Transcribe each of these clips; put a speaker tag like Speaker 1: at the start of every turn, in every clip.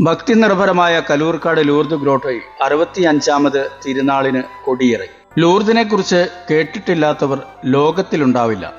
Speaker 1: ഭക്തി നിർഭരമായ കലൂർക്കാട് ലൂർദ് ഗ്രോട്ടോയിൽ അറുപത്തി അഞ്ചാമത് തിരുനാളിന് കൊടിയിറങ്ങി ലൂർദിനെ കുറിച്ച് കേട്ടിട്ടില്ലാത്തവർ ലോകത്തിലുണ്ടാവില്ല.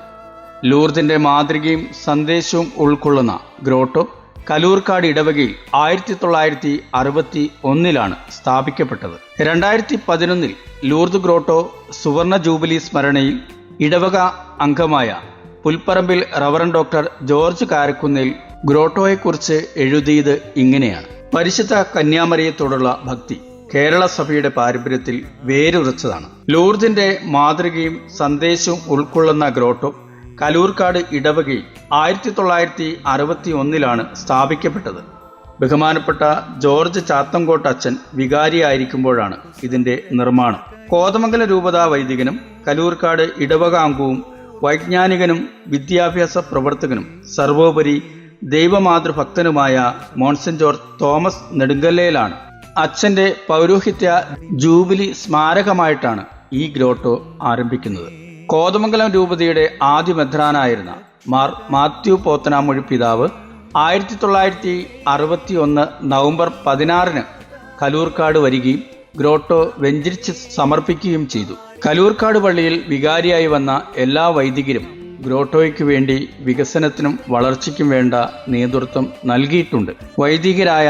Speaker 1: ലൂർദിന്റെ മാതൃകയും സന്ദേശവും ഉൾക്കൊള്ളുന്ന ഗ്രോട്ടോ കലൂർക്കാട് ഇടവകയിൽ ആയിരത്തി തൊള്ളായിരത്തി അറുപത്തി ഒന്നിലാണ് സ്ഥാപിക്കപ്പെട്ടത്. രണ്ടായിരത്തി പതിനൊന്നിൽ ലൂർദ് ഗ്രോട്ടോ സുവർണ ജൂബിലി സ്മരണയിൽ ഇടവക അംഗമായ Pulparambil reverend doctor George Karakkunnil ഗ്രോട്ടോയെക്കുറിച്ച് എഴുതിയത് ഇങ്ങനെയാണ്. പരിശുദ്ധ കന്യാമറിയത്തോടുള്ള ഭക്തി കേരള സഭയുടെ പാരമ്പര്യത്തിൽ വേരുറച്ചതാണ്. ലൂർദിന്റെ മാതൃകയും സന്ദേശവും ഉൾക്കൊള്ളുന്ന ഗ്രോട്ടോ കലൂർക്കാട് ഇടവകയിൽ ആയിരത്തി തൊള്ളായിരത്തി അറുപത്തി ഒന്നിലാണ് സ്ഥാപിക്കപ്പെട്ടത്. ബഹുമാനപ്പെട്ട ജോർജ് ചാത്തങ്കോട്ട് അച്ഛൻ വികാരിയായിരിക്കുമ്പോഴാണ് ഇതിന്റെ നിർമ്മാണം. കോതമംഗല രൂപതാ വൈദികനും കലൂർക്കാട് ഇടവകാംഗവും വൈജ്ഞാനികനും വിദ്യാഭ്യാസ പ്രവർത്തകനും സർവോപരി ദൈവമാതൃഭക്തനുമായ മോൺസെഞ്ചോർ തോമസ് നെടുങ്കല്ലയിലാണ് അച്ഛന്റെ പൗരോഹിത്യ ജൂബിലി സ്മാരകമായിട്ടാണ് ഈ ഗ്രോട്ടോ ആരംഭിക്കുന്നത്. കോതമംഗലം രൂപതയുടെ ആദ്യ മെത്രാനായിരുന്ന മാർ മാത്യു പോത്തനാമൊഴി പിതാവ് ആയിരത്തി തൊള്ളായിരത്തി അറുപത്തി ഒന്ന് നവംബർ പതിനാറിന് കലൂർക്കാട് വരികയും ഗ്രോട്ടോ വെഞ്ചരിച്ച് സമർപ്പിക്കുകയും ചെയ്തു. കലൂർക്കാട് പള്ളിയിൽ വികാരിയായി വന്ന എല്ലാ വൈദികരും ഗ്രോട്ടോയ്ക്ക് വേണ്ടി വികസനത്തിനും വളർച്ചയ്ക്കും വേണ്ട നേതൃത്വം നൽകിയിട്ടുണ്ട്. വൈദികരായ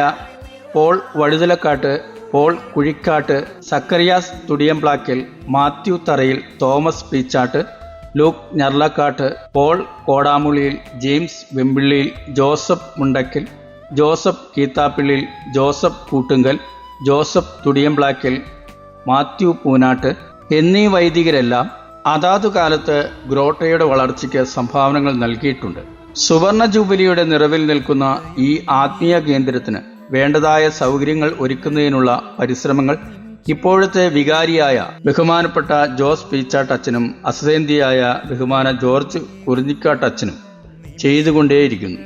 Speaker 1: Paul Vazhuthalakkattu Paul Kuzhikkattu Zacharias Thudiyamplackal Mathew Tharayil Thomas Peechattu Luke Njarlakkattu Paul Kodamuliyil James Vempilliyil Joseph Mundackal Joseph Keethappilliyil Joseph Koottungal Joseph Thudiyamplackal Mathew Poonattu എന്നീ വൈദികരെല്ലാം അതാതു കാലത്ത് ഗ്രോട്ടയുടെ വളർച്ചയ്ക്ക് സംഭാവനകൾ നൽകിയിട്ടുണ്ട്. സുവർണ ജൂബിലിയുടെ നിറവിൽ നിൽക്കുന്ന ഈ ആത്മീയ കേന്ദ്രത്തിന് വേണ്ടതായ സൗകര്യങ്ങൾ ഒരുക്കുന്നതിനുള്ള പരിശ്രമങ്ങൾ ഇപ്പോഴത്തെ വികാരിയായ ബഹുമാനപ്പെട്ട ജോസ് പീച്ചാട്ടച്ചനും അസതേന്തിയായ ബഹുമാന ജോർജ് കുറിഞ്ഞിക്കാട്ടച്ചനും ചെയ്തുകൊണ്ടേയിരിക്കുന്നു.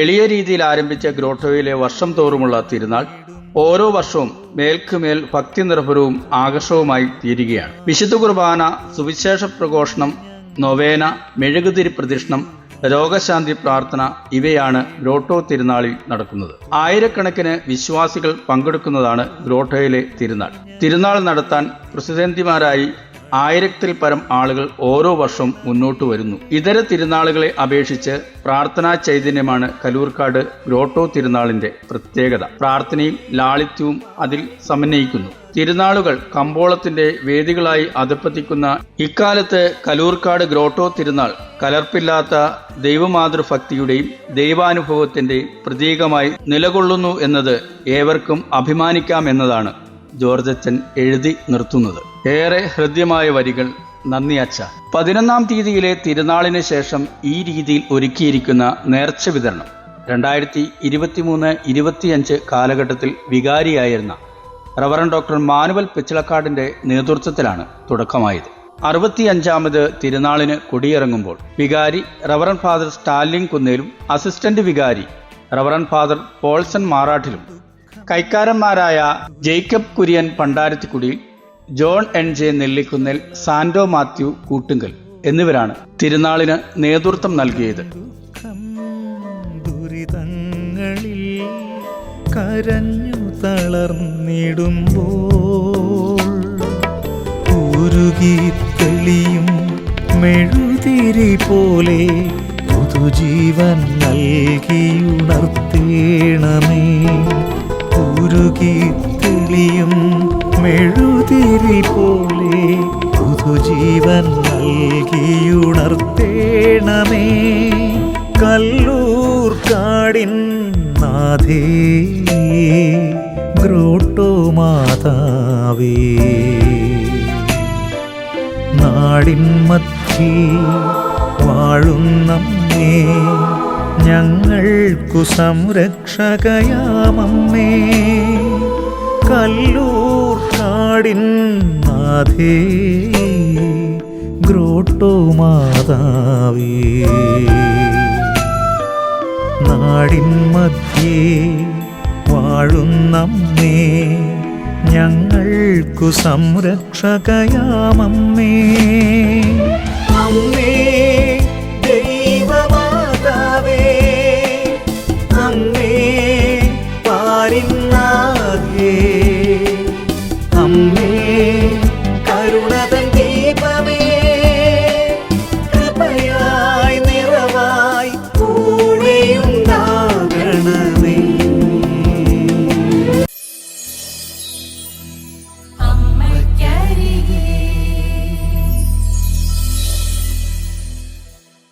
Speaker 1: എളിയ രീതിയിൽ ആരംഭിച്ച ഗ്രോട്ടോയിലെ വർഷം തോറുമുള്ള തിരുനാൾ ഓരോ വർഷവും മേൽക്കുമേൽ ഭക്തി നിർഭരവും ആകർഷവുമായി തീരുകയാണ്. വിശുദ്ധ കുർബാന സുവിശേഷ പ്രഘോഷണം നൊവേന മെഴുകുതിരി പ്രദക്ഷിണം രോഗശാന്തി പ്രാർത്ഥന ഇവയാണ് ഗ്രോട്ടോ തിരുനാളിൽ നടക്കുന്നത്. ആയിരക്കണക്കിന് വിശ്വാസികൾ പങ്കെടുക്കുന്നതാണ് ഗ്രോട്ടോയിലെ തിരുനാൾ. തിരുനാൾ നടത്താൻ പ്രസിഡന്റിമാരായി ആയിരത്തിൽ പരം ആളുകൾ ഓരോ വർഷവും മുന്നോട്ട് വരുന്നു. ഇതര തിരുനാളുകളെ അപേക്ഷിച്ച് പ്രാർത്ഥനാ ചൈതന്യമാണ് കലൂർക്കാട് ഗ്രോട്ടോ തിരുനാളിന്റെ പ്രത്യേകത. പ്രാർത്ഥനയും ലാളിത്യവും അതിൽ സമന്വയിക്കുന്നു. തിരുനാളുകൾ കമ്പോളത്തിന്റെ വേദികളായി അധപ്പതിക്കുന്ന ഇക്കാലത്ത് കലൂർക്കാട് ഗ്രോട്ടോ തിരുനാൾ കലർപ്പില്ലാത്ത ദൈവമാതൃഭക്തിയുടെയും ദൈവാനുഭവത്തിന്റെയും പ്രതീകമായി നിലകൊള്ളുന്നു എന്നത് ഏവർക്കും അഭിമാനിക്കാമെന്നതാണ് ജോർജച്ചൻ എഴുതി നിർത്തുന്നത്. ഏറെ ഹൃദ്യമായ വരികൾ. നന്ദി അച്ഛ. പതിനൊന്നാം തീയതിയിലെ തിരുനാളിന് ശേഷം ഈ രീതിയിൽ ഒരുക്കിയിരിക്കുന്ന നേർച്ച വിതരണം രണ്ടായിരത്തി ഇരുപത്തിമൂന്ന് ഇരുപത്തിയഞ്ച് കാലഘട്ടത്തിൽ വികാരിയായിരുന്ന റവറൻ ഡോക്ടർ മാനുവൽ പിച്ചളക്കാടിന്റെ നേതൃത്വത്തിലാണ് തുടക്കമായത്. അറുപത്തിയഞ്ചാമത് തിരുനാളിന് കൊടിയിറങ്ങുമ്പോൾ വികാരി റവറൻ ഫാദർ സ്റ്റാലിൻ കുന്നേലും അസിസ്റ്റന്റ് വികാരി റവറൻ ഫാദർ പോൾസൺ മാറാട്ടിലും കൈക്കാരന്മാരായ Jacob Kurian Pandarathikudiyil John N J Nellikunnel Santo Mathew Koottungal എന്നിവരാണ് തിരുനാളിന് നേതൃത്വം നൽകിയത്.
Speaker 2: ദുരിതങ്ങളിൽ കരഞ്ഞു തളർന്നിടുമ്പോൾ ഉരുകി തെളിയും മെഴുതിരി പോലെ പുതുജീവൻ നൽകിയുണർത്തേണമേ. ഉരുകി തെളിയും മെഴുതിരി പോലെ പുതുജീവൻ നൽകിയുണർത്തേണമേ. കല്ലൂർ കാടിൻ നാഥേ ഗ്രോട്ടോ മാതാവേ നാടിൻ മധ്യേ വാഴുന്നമ്മേ ഞങ്ങൾക്കു സംരക്ഷകയാമമ്മേ. കല്ലൂർ നാഥേ ഗ്രോട്ടോ മാതാവേ. നാടിൻ മധ്യേ വാഴുന്നമ്മേ ഞങ്ങൾക്കു സംരക്ഷകയാമമ്മേ.